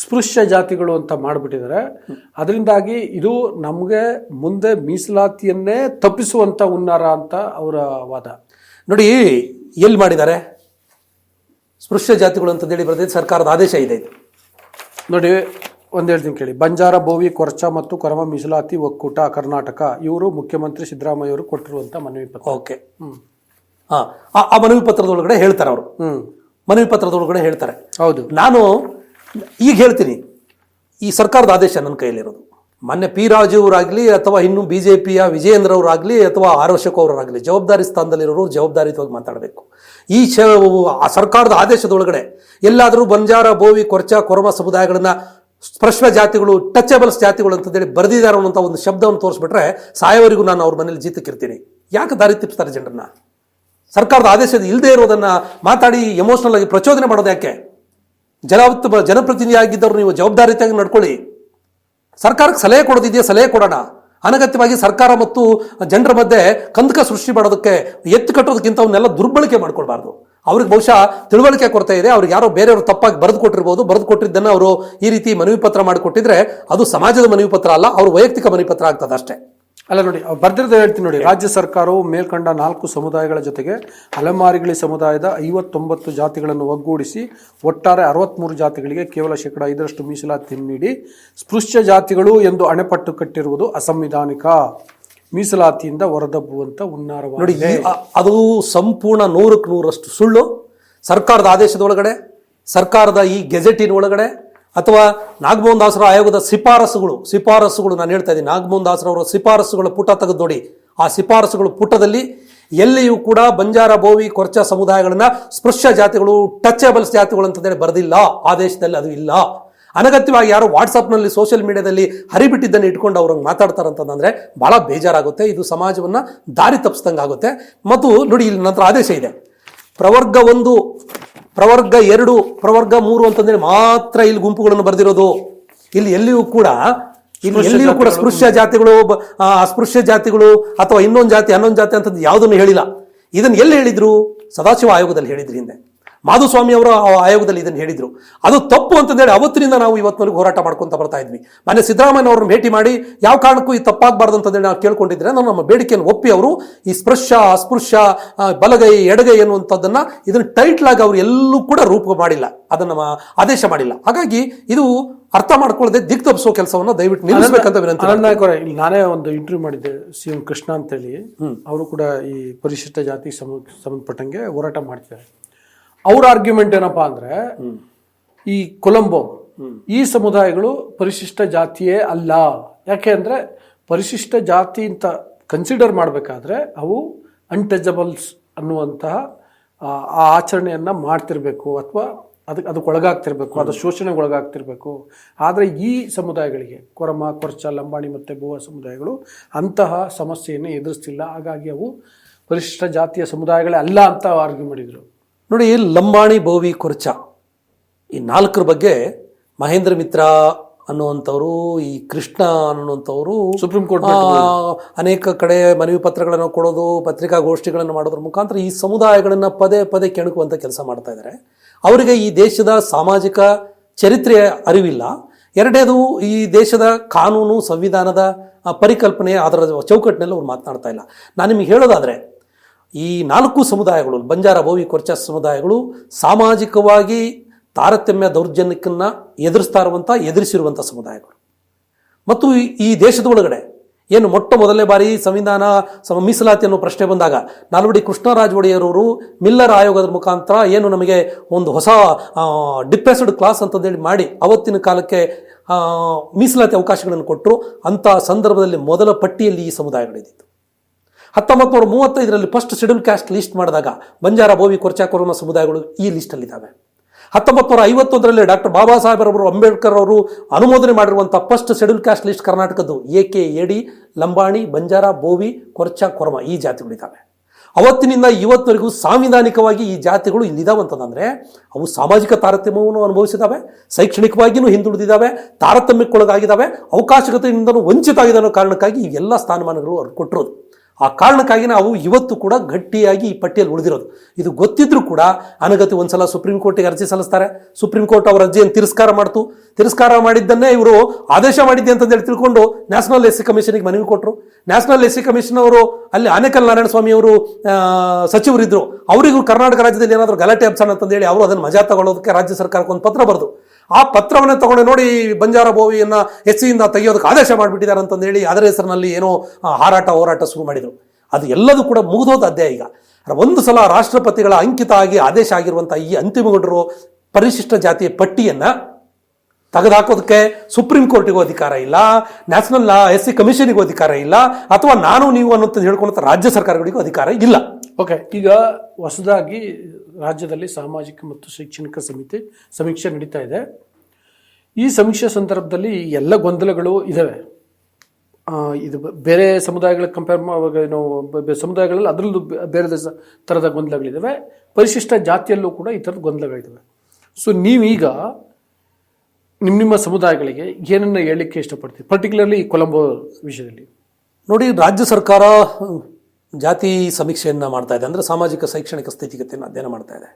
ಸ್ಪೃಶ್ಯ ಜಾತಿಗಳು ಅಂತ ಮಾಡಿಬಿಟ್ಟಿದ್ದಾರೆ. ಅದರಿಂದಾಗಿ ಇದು ನಮಗೆ ಮುಂದೆ ಮೀಸಲಾತಿಯನ್ನೇ ತಪ್ಪಿಸುವಂತ ಹುನ್ನಾರ ಅಂತ ಅವರ ವಾದ. ನೋಡಿ ಎಲ್ಲಿ ಮಾಡಿದ್ದಾರೆ? ಸ್ಪೃಶ್ಯ ಜಾತಿಗಳು ಅಂತ ಹೇಳಿ ಬರ್ತೈತೆ ಸರ್ಕಾರದ ಆದೇಶ ಇದೆ ಇದು. ನೋಡಿ ಒಂದು ಹೇಳ್ತೀನಿ ಕೇಳಿ. ಬಂಜಾರ ಬೋವಿ ಕೊರ್ಚ ಮತ್ತು ಕೊರಮ ಮೀಸಲಾತಿ ಒಕ್ಕೂಟ ಕರ್ನಾಟಕ ಇವರು ಮುಖ್ಯಮಂತ್ರಿ ಸಿದ್ದರಾಮಯ್ಯ ಅವರು ಕೊಟ್ಟಿರುವಂತ ಮನವಿ ಪತ್ರ. ಓಕೆ. ಹಾ ಆ- ಆ ಮನವಿ ಪತ್ರದೊಳಗಡೆ ಹೇಳ್ತಾರೆ ಅವರು. ಹ್ಞೂ ಮನವಿ ಪತ್ರದೊಳಗಡೆ ಹೇಳ್ತಾರೆ. ಹೌದು. ನಾನು ಈಗ ಹೇಳ್ತೀನಿ ಈ ಸರ್ಕಾರದ ಆದೇಶ ನನ್ನ ಕೈಯಲ್ಲಿರೋದು. ಮೊನ್ನೆ ಪಿ ರಾಜು ಅವರಾಗಲಿ ಅಥವಾ ಇನ್ನು ಬಿ ಜೆ ಪಿಯ ವಿಜಯೇಂದ್ರ ಅವರಾಗಲಿ ಅಥವಾ ಆರ್ ಅವರಾಗಲಿ ಜವಾಬ್ದಾರಿ ಸ್ಥಾನದಲ್ಲಿರೋರು ಜವಾಬ್ದಾರಿತವಾಗಿ ಮಾತಾಡಬೇಕು. ಈ ಶ ಆ ಸರ್ಕಾರದ ಆದೇಶದೊಳಗಡೆ ಎಲ್ಲಾದರೂ ಬಂಜಾರ ಬೋವಿ ಕೊರ್ಚ ಕೊರಮ ಸಮುದಾಯಗಳನ್ನ ಸ್ಪರ್ಶ ಜಾತಿಗಳು ಟಚಬಲ್ಸ್ ಜಾತಿಗಳು ಅಂತಂದೇಳಿ ಬರೆದಿದ್ದಾರೆ ಅನ್ನೋಂಥ ಒಂದು ಶಬ್ದವನ್ನು ತೋರಿಸ್ಬಿಟ್ರೆ ಸಾಯವರೆಗೂ ನಾನು ಅವ್ರ ಮನೇಲಿ ಜೀತಕ್ಕಿರ್ತೀನಿ. ಯಾಕೆ ದಾರಿ ತಿಪ್ಪಿಸ್ತಾರೆ ಜನರನ್ನ? ಸರ್ಕಾರದ ಆದೇಶ ಇಲ್ಲದೆ ಇರೋದನ್ನು ಮಾತಾಡಿ ಎಮೋಷನಲ್ ಆಗಿ ಪ್ರಚೋದನೆ ಮಾಡೋದು ಯಾಕೆ? ಜನ ಜನಪ್ರತಿನಿಧಿಯಾಗಿದ್ದವರು ನೀವು ಜವಾಬ್ದಾರಿತಾಗಿ ನಡ್ಕೊಳ್ಳಿ. ಸರ್ಕಾರಕ್ಕೆ ಸಲಹೆ ಕೊಡೋದಿದೆಯಾ? ಸಲಹೆ ಕೊಡೋಣ. ಅನಗತ್ಯವಾಗಿ ಸರ್ಕಾರ ಮತ್ತು ಜನರ ಮಧ್ಯೆ ಕಂದಕ ಸೃಷ್ಟಿ ಮಾಡೋದಕ್ಕೆ, ಎತ್ತು ಕಟ್ಟೋದಕ್ಕಿಂತ ಅವನ್ನೆಲ್ಲ ದುರ್ಬಳಕೆ ಮಾಡ್ಕೊಳ್ಬಾರ್ದು. ಅವ್ರಿಗೆ ಬಹುಶಃ ತಿಳುವಳಿಕೆ ಕೊರತೆ ಇದೆ. ಅವ್ರಿಗೆ ಯಾರೋ ಬೇರೆಯವರು ತಪ್ಪಾಗಿ ಬರೆದು ಕೊಟ್ಟಿರ್ಬೋದು. ಬರೆದು ಕೊಟ್ಟಿದ್ದನ್ನು ಅವರು ಈ ರೀತಿ ಮನವಿ ಪತ್ರ ಮಾಡಿಕೊಟ್ಟಿದ್ರೆ ಅದು ಸಮಾಜದ ಮನವಿ ಪತ್ರ ಅಲ್ಲ, ಅವ್ರ ವೈಯಕ್ತಿಕ ಮನವಿ ಪತ್ರ ಆಗ್ತದೆ ಅಷ್ಟೇ. ಅಲ್ಲ ನೋಡಿ ಬರ್ದಿರೋದು ಹೇಳ್ತೀನಿ ನೋಡಿ. ರಾಜ್ಯ ಸರ್ಕಾರವು ಮೇಲ್ಕಂಡ ನಾಲ್ಕು ಸಮುದಾಯಗಳ ಜೊತೆಗೆ ಅಲೆಮಾರಿಗಳಿ ಸಮುದಾಯದ ಐವತ್ತೊಂಬತ್ತು ಜಾತಿಗಳನ್ನು ಒಗ್ಗೂಡಿಸಿ ಒಟ್ಟಾರೆ ಅರವತ್ತ್ಮೂರು ಜಾತಿಗಳಿಗೆ ಕೇವಲ ಶೇಕಡ ಐದರಷ್ಟು ಮೀಸಲಾತಿ ನೀಡಿ ಸ್ಪೃಶ್ಯ ಜಾತಿಗಳು ಎಂದು ಅಣೆಪಟ್ಟು ಕಟ್ಟಿರುವುದು ಅಸಂವಿಧಾನಿಕ. ಮೀಸಲಾತಿಯಿಂದ ಹೊರದಬ್ಬುವಂತ ನೋಡಿ, ಈ- ಅ- ಅದು ಸಂಪೂರ್ಣ ನೂರಕ್ಕೆ ನೂರಷ್ಟು ಸುಳ್ಳು. ಸರ್ಕಾರದ ಆದೇಶದ ಒಳಗಡೆ, ಸರ್ಕಾರದ ಈ ಗೆಜೆಟಿನ ಒಳಗಡೆ ಅಥವಾ ನಾಗಮೋಹನ್ ದಾಸರ ಆಯೋಗದ ಶಿಫಾರಸುಗಳು ಶಿಫಾರಸುಗಳು ನಾನು ಹೇಳ್ತಾ ಇದ್ದೀನಿ. ನಾಗಮೋಹನ್ ದಾಸರವರ ಶಿಫಾರಸುಗಳ ಪುಟ ತೆಗೆದು ನೋಡಿ. ಆ ಶಿಫಾರಸುಗಳ ಪುಟದಲ್ಲಿ ಎಲ್ಲಿಯೂ ಕೂಡ ಬಂಜಾರ, ಬೋವಿ, ಕೊರ್ಚ ಸಮುದಾಯಗಳನ್ನ ಸ್ಪೃಶ್ಯ ಜಾತಿಗಳು ಟಚಬಲ್ಸ್ ಜಾತಿಗಳು ಅಂತಂದೇಳಿ ಬರೆದಿಲ್ಲ. ದೇಶದಲ್ಲಿ ಅದು ಇಲ್ಲ. ಅನಗತ್ಯವಾಗಿ ಯಾರು ವಾಟ್ಸಪ್ನಲ್ಲಿ, ಸೋಷಿಯಲ್ ಮೀಡಿಯಾದಲ್ಲಿ ಹರಿಬಿಟ್ಟಿದ್ದನ್ನು ಇಟ್ಕೊಂಡು ಅವ್ರಂಗೆ ಮಾತಾಡ್ತಾರಂತಂದ್ರೆ ಬಹಳ ಬೇಜಾರಾಗುತ್ತೆ. ಇದು ಸಮಾಜವನ್ನ ದಾರಿ ತಪ್ಪಿಸ್ದಂಗೆ ಆಗುತ್ತೆ ಮತ್ತು ನೋಡಿ, ಇಲ್ಲಿ ನಂತರ ಆದೇಶ ಇದೆ. ಪ್ರವರ್ಗ ಒಂದು ಪ್ರವರ್ಗ ಎರಡು ಪ್ರವರ್ಗ ಮೂರು ಅಂತಂದ್ರೆ ಮಾತ್ರ ಇಲ್ಲಿ ಗುಂಪುಗಳನ್ನು ಬರೆದಿರೋದು. ಇಲ್ಲಿ ಎಲ್ಲಿಯೂ ಕೂಡ ಇಲ್ಲಿ ಎಲ್ಲಿಯೂ ಕೂಡ ಸ್ಪೃಶ್ಯ ಜಾತಿಗಳು ಅಸ್ಪೃಶ್ಯ ಜಾತಿಗಳು ಅಥವಾ ಇನ್ನೊಂದು ಜಾತಿ ಅನ್ನೊಂದು ಜಾತಿ ಅಂತ ಯಾವುದನ್ನು ಹೇಳಿಲ್ಲ. ಇದನ್ನು ಎಲ್ಲಿ ಹೇಳಿದ್ರು? ಸದಾಶಿವ ಆಯೋಗದಲ್ಲಿ ಹೇಳಿದ್ರು ಹಿಂದೆ. ಮಾಧುಸ್ವಾಮಿ ಅವರ ಆಯೋಗದಲ್ಲಿ ಇದನ್ನು ಹೇಳಿದ್ರು. ಅದು ತಪ್ಪು ಅಂತಂದೇಳಿ ಅವತ್ತಿನಿಂದ ನಾವು ಇವತ್ತಿನವರೆಗೂ ಹೋರಾಟ ಮಾಡ್ಕೊಂತ ಬರ್ತಾ ಇದ್ವಿ. ಮನೆ ಸಿದ್ದರಾಮಯ್ಯ ಅವ್ರನ್ನ ಭೇಟಿ ಮಾಡಿ ಯಾವ ಕಾರಣಕ್ಕೂ ಈ ತಪ್ಪಾಗಬಾರ್ದು ಅಂತಂದೇಳಿ ನಾವು ಕೇಳ್ಕೊಂಡಿದ್ರೆ ನಾವು ನಮ್ಮ ಬೇಡಿಕೆಯನ್ನು ಒಪ್ಪಿ ಅವರು ಈ ಸ್ಪೃಶ್ಯ ಅಸ್ಪೃಶ್ಯ ಬಲಗೈ ಎಡಗೈ ಎನ್ನುವಂಥದ್ದನ್ನ ಇದನ್ನ ಟೈಟ್ಲಾಗಿ ಆಗಿ ಅವರು ಎಲ್ಲೂ ಕೂಡ ರೂಪ ಮಾಡಿಲ್ಲ. ಅದನ್ನ ಆದೇಶ ಮಾಡಿಲ್ಲ. ಹಾಗಾಗಿ ಇದು ಅರ್ಥ ಮಾಡ್ಕೊಳ್ಳದೆ ದಿಕ್ ತಪ್ಪಿಸೋ ಕೆಲಸವನ್ನು ದಯವಿಟ್ಟು ನಿಲ್ಲಿಸಬೇಕಂತ ವಿನಂತಿ ನಾನೇ ಒಂದು ಇಂಟರ್ವ್ಯೂ ಮಾಡಿದ್ದೆ ಸಿ ಎಂ ಕೃಷ್ಣ ಅಂತೇಳಿ. ಅವರು ಕೂಡ ಈ ಪರಿಶಿಷ್ಟ ಜಾತಿ ಸಮ ಸಂಬಂಧಪಟ್ಟಂಗೆ ಹೋರಾಟ ಮಾಡ್ತಿದ್ದಾರೆ. ಅವ್ರ ಆರ್ಗ್ಯುಮೆಂಟ್ ಏನಪ್ಪಾ ಅಂದ್ರೆ ಈ ಕೊಲಂಬೋ ಈ ಸಮುದಾಯಗಳು ಪರಿಶಿಷ್ಟ ಜಾತಿಯೇ ಅಲ್ಲ. ಯಾಕೆ ಅಂದ್ರೆ ಪರಿಶಿಷ್ಟ ಜಾತಿ ಅಂತ ಕನ್ಸಿಡರ್ ಮಾಡಬೇಕಾದ್ರೆ ಅವು ಅನ್ಟಚಬಲ್ಸ್ ಅನ್ನುವಂತಹ ಆ ಆಚರಣೆಯನ್ನು ಮಾಡ್ತಿರ್ಬೇಕು ಅಥವಾ ಅದಕ್ಕೆ ಅದಕ್ಕೆ ಒಳಗಾಗ್ತಿರ್ಬೇಕು ಅದು ಶೋಷಣೆಗೆ ಒಳಗಾಗ್ತಿರ್ಬೇಕು. ಆದರೆ ಈ ಸಮುದಾಯಗಳಿಗೆ ಕೊರಮ ಕೊರ್ಚ ಲಂಬಾಣಿ ಮತ್ತು ಬೋವ ಸಮುದಾಯಗಳು ಅಂತಹ ಸಮಸ್ಯೆಯನ್ನು ಎದುರಿಸ್ತಿಲ್ಲ. ಹಾಗಾಗಿ ಅವು ಪರಿಶಿಷ್ಟ ಜಾತಿಯ ಸಮುದಾಯಗಳೇ ಅಲ್ಲ ಅಂತ ಆರ್ಗ್ಯೂ ಮಾಡಿದರು ನೋಡಿ ಲಂಬಾಣಿ ಬೋವಿ ಕುರ್ಚ. ಈ ನಾಲ್ಕರ ಬಗ್ಗೆ ಮಹೇಂದ್ರ ಮಿತ್ರ ಅನ್ನುವಂಥವ್ರು ಈ ಕೃಷ್ಣ ಅನ್ನುವಂಥವ್ರು ಸುಪ್ರೀಂ ಕೋರ್ಟ್ ಅನೇಕ ಕಡೆ ಮನವಿ ಪತ್ರಗಳನ್ನು ಕೊಡೋದು ಪತ್ರಿಕಾಗೋಷ್ಠಿಗಳನ್ನು ಮಾಡೋದ್ರ ಮುಖಾಂತರ ಈ ಸಮುದಾಯಗಳನ್ನು ಪದೇ ಪದೇ ಕೆಣಕುವಂಥ ಕೆಲಸ ಮಾಡ್ತಾ ಇದ್ದಾರೆ ಅವರಿಗೆ ಈ ದೇಶದ ಸಾಮಾಜಿಕ ಚರಿತ್ರೆಯ ಅರಿವಿಲ್ಲ. ಎರಡನೇದು ಈ ದೇಶದ ಕಾನೂನು ಸಂವಿಧಾನದ ಪರಿಕಲ್ಪನೆ ಅದರ ಚೌಕಟ್ಟಿನಲ್ಲಿ ಅವ್ರು ಮಾತನಾಡ್ತಾ ಇಲ್ಲ. ನಾನು ನಿಮಗೆ ಹೇಳೋದಾದ್ರೆ ಈ ನಾಲ್ಕು ಸಮುದಾಯಗಳು, ಬಂಜಾರ ಭೋವಿ ಕೊರ್ಚ ಸಮುದಾಯಗಳು ಸಾಮಾಜಿಕವಾಗಿ ತಾರತಮ್ಯ ದೌರ್ಜನ್ಯಕ್ಕನ್ನ ಎದುರಿಸ್ತಾ ಇರುವಂಥ ಎದುರಿಸಿರುವಂಥ ಸಮುದಾಯಗಳು. ಮತ್ತು ಈ- ದೇಶದ ಒಳಗಡೆ ಏನು ಮೊಟ್ಟ ಮೊದಲನೇ ಬಾರಿ ಸಂವಿಧಾನ ಸಮ, ಮೀಸಲಾತಿ ಅನ್ನೋ ಪ್ರಶ್ನೆ ಬಂದಾಗ ನಾಲ್ವಡಿ ಕೃಷ್ಣರಾಜ ಒಡೆಯರವರು ಮಿಲ್ಲರ್ ಆಯೋಗದ ಮುಖಾಂತರ ಏನು ನಮಗೆ ಒಂದು ಹೊಸ ಡಿಪ್ರೆಸ್ಡ್ ಕ್ಲಾಸ್ ಅಂತಂದೇಳಿ ಮಾಡಿ ಅವತ್ತಿನ ಕಾಲಕ್ಕೆ ಮೀಸಲಾತಿ ಅವಕಾಶಗಳನ್ನು ಕೊಟ್ಟರು. ಅಂಥ ಸಂದರ್ಭದಲ್ಲಿ ಮೊದಲ ಪಟ್ಟಿಯಲ್ಲಿ ಈ ಸಮುದಾಯಗಳಿದ್ದಿತ್ತು. ಹತ್ತೊಂಬತ್ತು ನೂರ ಮೂವತ್ತೈದರಲ್ಲಿ ಫಸ್ಟ್ ಶೆಡ್ಯೂಲ್ ಕ್ಯಾಸ್ಟ್ ಲಿಸ್ಟ್ ಮಾಡಿದಾಗ ಬಂಜಾರ ಬೋವಿ ಕೊರ್ಚಾ, ಕೊರೋನಾ ಸಮುದಾಯಗಳು ಈ ಲಿಸ್ಟಲ್ಲಿದ್ದಾವೆ ಹತ್ತೊಂಬತ್ತು ನೂರ ಐವತ್ತೊಂದರಲ್ಲಿ ಡಾಕ್ಟರ್ ಬಾಬಾ ಸಾಹೇಬರವರು ಅಂಬೇಡ್ಕರ್ ಅವರು ಅನುಮೋದನೆ ಮಾಡಿರುವಂಥ ಫಸ್ಟ್ ಶೆಡ್ಯೂಲ್ ಕ್ಯಾಸ್ಟ್ ಲಿಸ್ಟ್ ಕರ್ನಾಟಕದ್ದು A K AD Lambani, Banjara Bhovi ಕೊರ್ಚಾ, Korama ಈ ಜಾತಿಗಳಿದ್ದಾವೆ. ಅವತ್ತಿನಿಂದ ಇವತ್ತಿನವರೆಗೂ ಸಾಂವಿಧಾನಿಕವಾಗಿ ಈ ಜಾತಿಗಳು ಇಲ್ಲಿದ್ದಾವೆ ಅಂತಂದ್ರೆ ಅವು ಸಾಮಾಜಿಕ ತಾರತಮ್ಯವನ್ನು ಅನುಭವಿಸಿದಾವೆ ಶೈಕ್ಷಣಿಕವಾಗಿಯೂ ಹಿಂದುಳಿದಿದ್ದಾವೆ, ತಾರತಮ್ಯಕ್ಕೊಳಗಾಗಿದ್ದಾವೆ ಅವಕಾಶಗತೆಯಿಂದಲೂ ವಂಚಿತ ಆಗಿದೆ ಕಾರಣಕ್ಕಾಗಿ ಈ ಎಲ್ಲ ಸ್ಥಾನಮಾನಗಳು ಅವ್ರು ಕೊಟ್ಟಿರೋದು. ಆ ಕಾರಣಕ್ಕಾಗಿ ನಾವು ಇವತ್ತು ಕೂಡ ಗಟ್ಟಿಯಾಗಿ ಈ ಪಟ್ಟಿಯಲ್ಲಿ ಉಳಿದಿರೋದು. ಇದು ಗೊತ್ತಿದ್ರೂ ಕೂಡ ಅನಗತಿ ಒಂದ್ಸಲ ಸುಪ್ರೀಂ ಕೋರ್ಟಿಗೆ ಅರ್ಜಿ ಸಲ್ಲಿಸ್ತಾರೆ. ಸುಪ್ರೀಂ ಕೋರ್ಟ್ ಅವರ ಅರ್ಜಿಯನ್ನು ತಿರಸ್ಕಾರ ಮಾಡ್ತು. ತಿರಸ್ಕಾರ ಮಾಡಿದ್ದನ್ನೇ ಇವರು ಆದೇಶ ಮಾಡಿದ್ದೆ ಅಂತಂದೇಳಿ ತಿಳ್ಕೊಂಡು ನ್ಯಾಷನಲ್ ಎಸ್ ಸಿ ಕಮಿಷನ್ಗೆ ಮನವಿ ಕೊಟ್ಟರು ನ್ಯಾಷನಲ್ ಎಸ್ ಸಿ ಕಮಿಷನ್ ಅವರು ಅಲ್ಲಿ ಆನೇಕಲ್ ನಾರಾಯಣ ಸ್ವಾಮಿ ಅವರು ಸಚಿವರಿದ್ದರು ಅವರಿಗೂ ಕರ್ನಾಟಕ ರಾಜ್ಯದಲ್ಲಿ ಏನಾದರೂ ಗಲಾಟೆ ಅಪ್ಸಣ ಅಂತಂದೇಳಿ ಅವರು ಅದನ್ನು ಮಜಾ ತಗೊಳ್ಳೋದಕ್ಕೆ ರಾಜ್ಯ ಸರ್ಕಾರಕ್ಕೆ ಒಂದು ಪತ್ರ ಬರೆದು ಆ ಪತ್ರವನ್ನು ತಗೊಂಡು ನೋಡಿ ಬಂಜಾರ ಬೋವಿಯನ್ನ ಎಸ್ ಸಿಯಿಂದ ತೆಗೆಯೋದಕ್ಕೆ ಆದೇಶ ಮಾಡಿಬಿಟ್ಟಿದ್ದಾರೆ ಅಂತಂದೇಳಿ ಅದರ ಹೆಸರಿನಲ್ಲಿ ಏನೋ ಹಾರಾಟ ಹೋರಾಟ ಶುರು ಮಾಡಿದರು. ಅದು ಎಲ್ಲದೂ ಕೂಡ ಮುಗಿದೋದ ಅಧ್ಯಾಯ ಈಗ. ಒಂದು ಸಲ ರಾಷ್ಟ್ರಪತಿಗಳ ಅಂಕಿತ ಆಗಿ ಆದೇಶ ಆಗಿರುವಂಥ ಈ ಅಂತಿಮಗೊಂಡರು ಪರಿಶಿಷ್ಟ ಜಾತಿಯ ಪಟ್ಟಿಯನ್ನು ತೆಗೆದುಹಾಕೋದಕ್ಕೆ ಸುಪ್ರೀಂ ಕೋರ್ಟಿಗೂ ಅಧಿಕಾರ ಇಲ್ಲ, ನ್ಯಾಷನಲ್ ಎಸ್ ಸಿ ಕಮಿಷನಿಗೂ ಅಧಿಕಾರ ಇಲ್ಲ, ಅಥವಾ ನಾನು ನೀವು ಅನ್ನೋಂಥ ಹೇಳ್ಕೊಂಡಂಥ ರಾಜ್ಯ ಸರ್ಕಾರಗಳಿಗೂ ಅಧಿಕಾರ ಇಲ್ಲ. ಓಕೆ, ಈಗ ಹೊಸದಾಗಿ ರಾಜ್ಯದಲ್ಲಿ ಸಾಮಾಜಿಕ ಮತ್ತು ಶೈಕ್ಷಣಿಕ ಸಮಿತಿ ಸಮೀಕ್ಷೆ ನಡೀತಾ ಇದೆ. ಈ ಸಮೀಕ್ಷೆ ಸಂದರ್ಭದಲ್ಲಿ ಎಲ್ಲ ಗೊಂದಲಗಳು ಇದ್ದಾವೆ ಇದು ಬೇರೆ ಸಮುದಾಯಗಳಿಗೆ ಕಂಪೇರ್ ಏನು ಸಮುದಾಯಗಳಲ್ಲಿ ಅದರಲ್ಲೂ ಬೇರೆ ಥರದ ಗೊಂದಲಗಳಿದ್ದಾವೆ ಪರಿಶಿಷ್ಟ ಜಾತಿಯಲ್ಲೂ ಕೂಡ ಈ ಥರದ ಗೊಂದಲಗಳಿದ್ದಾವೆ ಸೊ ನೀವೀಗ ನಿಮ್ಮ ನಿಮ್ಮ ಸಮುದಾಯಗಳಿಗೆ ಏನನ್ನ ಹೇಳಲಿಕ್ಕೆ ಇಷ್ಟಪಡ್ತೀವಿ ಪರ್ಟಿಕ್ಯುಲರ್ಲಿ ಕೊಲಂಬೋ ವಿಷಯದಲ್ಲಿ. ನೋಡಿ, ರಾಜ್ಯ ಸರ್ಕಾರ ಜಾತಿ ಸಮೀಕ್ಷೆಯನ್ನು ಮಾಡ್ತಾ ಇದೆ. ಅಂದರೆ ಸಾಮಾಜಿಕ, ಶೈಕ್ಷಣಿಕ ಸ್ಥಿತಿಗತಿಯನ್ನು ಅಧ್ಯಯನ ಮಾಡ್ತಾ ಇದೆ.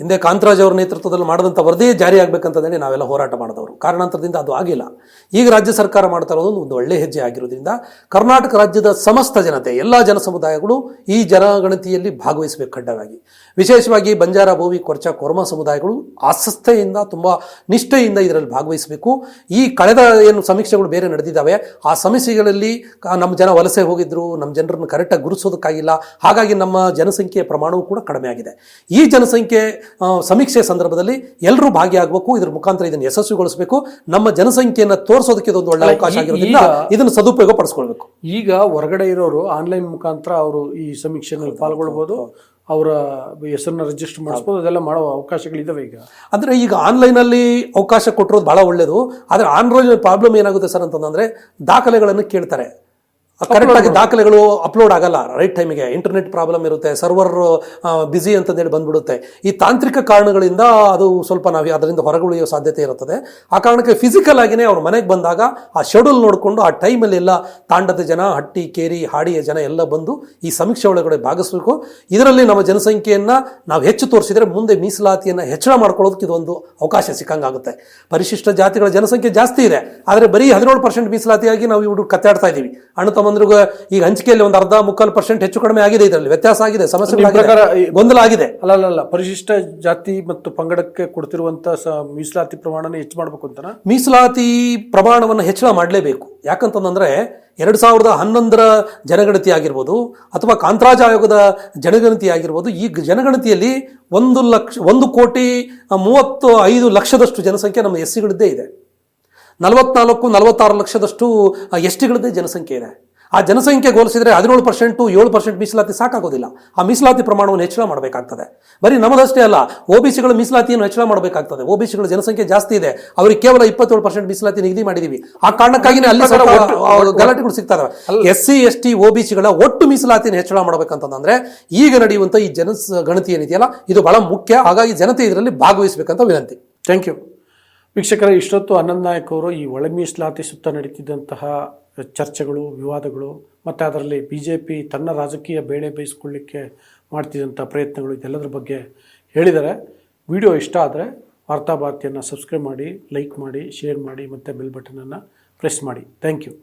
ಹಿಂದೆ ಕಾಂತರಾಜ್ ಅವರ ನೇತೃತ್ವದಲ್ಲಿ ಮಾಡಿದಂಥ ವರದಿ ಜಾರಿ ಆಗಬೇಕಂತಂದೇಳಿ ನಾವೆಲ್ಲ ಹೋರಾಟ ಮಾಡಿದವರು. ಕಾರಣಾಂತರದಿಂದ ಅದು ಆಗಿಲ್ಲ. ಈಗ ರಾಜ್ಯ ಸರ್ಕಾರ ಮಾಡ್ತಾ ಇರೋದು ಒಂದು ಒಳ್ಳೆ ಹೆಜ್ಜೆ ಆಗಿರೋದ್ರಿಂದ ಕರ್ನಾಟಕ ರಾಜ್ಯದ ಸಮಸ್ತ ಜನತೆ, ಎಲ್ಲ ಜನ ಸಮುದಾಯಗಳು ಈ ಜನಗಣತಿಯಲ್ಲಿ ಭಾಗವಹಿಸಬೇಕು ಕಡ್ಡಾಯವಾಗಿ ವಿಶೇಷವಾಗಿ ಬಂಜಾರ ಭೋವಿ ಕೊರ್ಚ ಕೊರ್ಮ ಸಮುದಾಯಗಳು ಆಸ್ವಸ್ಥೆಯಿಂದ ತುಂಬ ನಿಷ್ಠೆಯಿಂದ ಇದರಲ್ಲಿ ಭಾಗವಹಿಸಬೇಕು. ಈ ಕಳೆದ ಏನು ಸಮೀಕ್ಷೆಗಳು ಬೇರೆ ನಡೆದಿದ್ದಾವೆ ಆ ಸಮೀಕ್ಷೆಗಳಲ್ಲಿ ನಮ್ಮ ಜನ ವಲಸೆ ಹೋಗಿದ್ರು ನಮ್ಮ ಜನರನ್ನು ಕರೆಕ್ಟಾಗಿ ಗುರುತಿಸೋದಕ್ಕಾಗಿಲ್ಲ ಹಾಗಾಗಿ ನಮ್ಮ ಜನಸಂಖ್ಯೆಯ ಪ್ರಮಾಣವೂ ಕೂಡ ಕಡಿಮೆ ಆಗಿದೆ. ಈ ಜನಸಂಖ್ಯೆ ಸಮೀಕ್ಷೆ ಸಂದರ್ಭದಲ್ಲಿ ಎಲ್ಲರೂ ಭಾಗಿಯಾಗಬೇಕು ಇದ್ರ ಮುಖಾಂತರ ಇದನ್ನು ಯಶಸ್ವಿಗೊಳಿಸಬೇಕು ನಮ್ಮ ಜನಸಂಖ್ಯೆಯನ್ನು ತೋರಿಸೋದಕ್ಕೆ ಇದೊಂದು ಒಳ್ಳೆ ಅವಕಾಶ ಆಗಿರೋದಿಲ್ಲ ಆಗಿರೋದ್ರಿಂದ ಇದನ್ನು ಸದುಪಯೋಗ ಪಡಿಸ್ಕೊಳ್ಬೇಕು. ಈಗ ಹೊರಗಡೆ ಇರೋರು ಆನ್ಲೈನ್ ಮುಖಾಂತರ ಅವರು ಈ ಸಮೀಕ್ಷೆಗಳಲ್ಲಿ ಪಾಲ್ಗೊಳ್ಬೋದು ಅವರ ಹೆಸರನ್ನ ರಿಜಿಸ್ಟರ್ ಮಾಡಿಸ್ಬೋದು ಅದೆಲ್ಲ ಮಾಡುವ ಅವಕಾಶಗಳಿದ್ದಾವೆ ಈಗ. ಅಂದರೆ ಈಗ ಆನ್ಲೈನಲ್ಲಿ ಅವಕಾಶ ಕೊಟ್ಟಿರೋದು ಭಾಳ ಒಳ್ಳೆಯದು ಆದರೆ ಆನ್ಲೈನ್ ಪ್ರಾಬ್ಲಮ್ ಏನಾಗುತ್ತೆ ಸರ್ ಅಂತಂದರೆ ದಾಖಲೆಗಳನ್ನು ಕೇಳ್ತಾರೆ. ಕರೆಕ್ಟಾಗಿ ದಾಖಲೆಗಳು ಅಪ್ಲೋಡ್ ಆಗಲ್ಲ. ರೈಟ್ ಟೈಮಿಗೆ ಇಂಟರ್ನೆಟ್ ಪ್ರಾಬ್ಲಮ್ ಇರುತ್ತೆ ಸರ್ವರ್ ಬ್ಯುಸಿ ಅಂತಂದೇಳಿ ಬಂದ್ಬಿಡುತ್ತೆ. ಈ ತಾಂತ್ರಿಕ ಕಾರಣಗಳಿಂದ ಅದು ಸ್ವಲ್ಪ ನಾವು ಅದರಿಂದ ಹೊರಗುಳಿಯೋ ಸಾಧ್ಯತೆ ಇರುತ್ತದೆ. ಆ ಕಾರಣಕ್ಕೆ ಫಿಸಿಕಲ್ ಆಗಿನೇ ಅವ್ರ ಮನೆಗೆ ಬಂದಾಗ ಆ ಶೆಡ್ಯೂಲ್ ನೋಡಿಕೊಂಡು ಆ ಟೈಮಲ್ಲಿ ಎಲ್ಲ ತಾಂಡದ ಜನ ಹಟ್ಟಿ ಕೇರಿ ಹಾಡಿಯ ಜನ ಎಲ್ಲ ಬಂದು ಈ ಸಮೀಕ್ಷೆ ಒಳಗಡೆ ಭಾಗಿಸಬೇಕು. ಇದರಲ್ಲಿ ನಮ್ಮ ಜನಸಂಖ್ಯೆಯನ್ನು ನಾವು ಹೆಚ್ಚು ತೋರಿಸಿದರೆ ಮುಂದೆ ಮೀಸಲಾತಿಯನ್ನು ಹೆಚ್ಚಳ ಮಾಡ್ಕೊಳ್ಳೋದಕ್ಕೆ ಇದೊಂದು ಅವಕಾಶ ಸಿಕ್ಕಂಗಾಗುತ್ತೆ. ಪರಿಶಿಷ್ಟ ಜಾತಿಗಳ ಜನಸಂಖ್ಯೆ ಜಾಸ್ತಿ ಇದೆ. ಆದರೆ ಬರೀ ಹದಿನೇಳು ಪರ್ಸೆಂಟ್ ಮೀಸಲಾತಿಯಾಗಿ ನಾವು ಇವರು ಕತ್ತಾಡ್ತಾ ಇದ್ದೀವಿ ಅಣ್ಣ ತಮ್ಮಂದ್ರಿಗೂ ಈಗ ಹಂಚಿಕೆಯಲ್ಲಿ ಒಂದು ಅರ್ಧ ಮುಕ್ಕಾಲು ಪರ್ಸೆಂಟ್ ಹೆಚ್ಚು ಕಡಿಮೆ ಆಗಿದೆ ಇದರಲ್ಲಿ. ವ್ಯತ್ಯಾಸ ಆಗಿದೆ. ಸಮಸ್ಯೆ ಗೊಂದಲ ಆಗಿದೆ. ಅಲ್ಲ ಅಲ್ಲ ಅಲ್ಲ ಪರಿಶಿಷ್ಟ ಜಾತಿ ಮತ್ತು ಪಂಗಡಕ್ಕೆ ಕೊಡ್ತಿರುವಂತ ಮೀಸಲಾತಿ ಪ್ರಮಾಣನ ಹೆಚ್ಚು ಮಾಡಬೇಕು ಅಂತ ಮೀಸಲಾತಿ ಪ್ರಮಾಣವನ್ನು ಹೆಚ್ಚಳ ಮಾಡಲೇಬೇಕು. ಯಾಕಂತಂದ್ರೆ ಎರಡು ಸಾವಿರದ ಹನ್ನೊಂದರ ಜನಗಣತಿ ಆಗಿರ್ಬೋದು ಅಥವಾ ಕಾಂತರಾಜ ಆಯೋಗದ ಜನಗಣತಿ ಆಗಿರ್ಬೋದು ಈ ಜನಗಣತಿಯಲ್ಲಿ ಒಂದು ಲಕ್ಷ ಒಂದು ಕೋಟಿ ಮೂವತ್ತು ಐದು ಲಕ್ಷದಷ್ಟು ಜನಸಂಖ್ಯೆ ನಮ್ಮ ಎಸ್ ಸಿಗಳಿದ್ದೇ ಇದೆ. ನಲವತ್ನಾಲ್ಕು ನಲವತ್ತಾರು ಲಕ್ಷದಷ್ಟು ಎಸ್ ಟಿಗಳದ್ದೇ ಜನಸಂಖ್ಯೆ ಇದೆ. ಆ ಜನಸಂಖ್ಯೆ ಹೋಲಿಸಿದ್ರೆ ಹದಿನೇಳು ಪರ್ಸೆಂಟು ಏಳು ಪರ್ಸೆಂಟ್ ಮೀಸಲಾತಿ ಸಾಕಾಗೋದಿಲ್ಲ. ಆ ಮೀಸಲಾತಿ ಪ್ರಮಾಣವನ್ನು ಹೆಚ್ಚಳ ಮಾಡಬೇಕಾಗ್ತದೆ. ಬರೀ ನಮ್ಮದಷ್ಟೇ ಅಲ್ಲ ಸಿಗಳ ಮೀಸಲಾತಿಯನ್ನು ಹೆಚ್ಚಳ ಮಾಡಬೇಕಾಗ್ತದೆ. ಸಿಗಳ ಜನಸಂಖ್ಯೆ ಜಾಸ್ತಿ ಇದೆ. ಅವ್ರಿಗೆ ಕೇವಲ ಇಪ್ಪತ್ತೇಳು ಪರ್ಸೆಂಟ್ ಮೀಸಲಾತಿ ನಿಗದಿ ಮಾಡಿದೀವಿ. ಆ ಕಾರಣಕ್ಕಾಗಿನೇ ಅಲ್ಲಿ ಗಲಾಟೆಗಳು ಸಿಗ್ತಾ ಇದಾವೆ ಎಸ್ ಸಿ ಎಸ್ ಟಿ ಸಿಗಳ ಒಟ್ಟು ಮೀಸಲಾತಿಯನ್ನು ಹೆಚ್ಚಳ ಮಾಡಬೇಕಂತಂದ್ರೆ ಈಗ ನಡೆಯುವಂಥ ಈ ಜನಸ ಗಣತಿ ಏನಿದೆಯಲ್ಲ ಇದು ಬಹಳ ಮುಖ್ಯ. ಹಾಗಾಗಿ ಜನತೆ ಇದರಲ್ಲಿ ಭಾಗವಹಿಸಬೇಕಂತ ವಿನಂತಿ. ಥ್ಯಾಂಕ್ ಯು ವೀಕ್ಷಕರ ಇಷ್ಟೊತ್ತು ಅನಂತ್ ನಾಯಕ್ ಅವರು ಈ ಒಳ ಮೀಸಲಾತಿ ಸುತ್ತ ನಡೀತಿದ್ದಂತಹ ಚರ್ಚೆಗಳು, ವಿವಾದಗಳು, ಮತ್ತು ಅದರಲ್ಲಿ ಬಿ ಜೆ ಪಿ ತನ್ನ ರಾಜಕೀಯ ಬೇಳೆ ಬೇಯಿಸ್ಕೊಳ್ಳಿಕ್ಕೆ ಮಾಡ್ತಿದ್ದಂಥ ಪ್ರಯತ್ನಗಳು ಇದೆಲ್ಲದರ ಬಗ್ಗೆ ಹೇಳಿದರೆ ವಿಡಿಯೋ ಇಷ್ಟ ಆದರೆ ವಾರ್ತಾಭಾರತಿಯನ್ನು ಸಬ್ಸ್ಕ್ರೈಬ್ ಮಾಡಿ, ಲೈಕ್ ಮಾಡಿ, ಶೇರ್ ಮಾಡಿ, ಮತ್ತು ಬೆಲ್ ಬಟನನ್ನು ಪ್ರೆಸ್ ಮಾಡಿ. Thank you.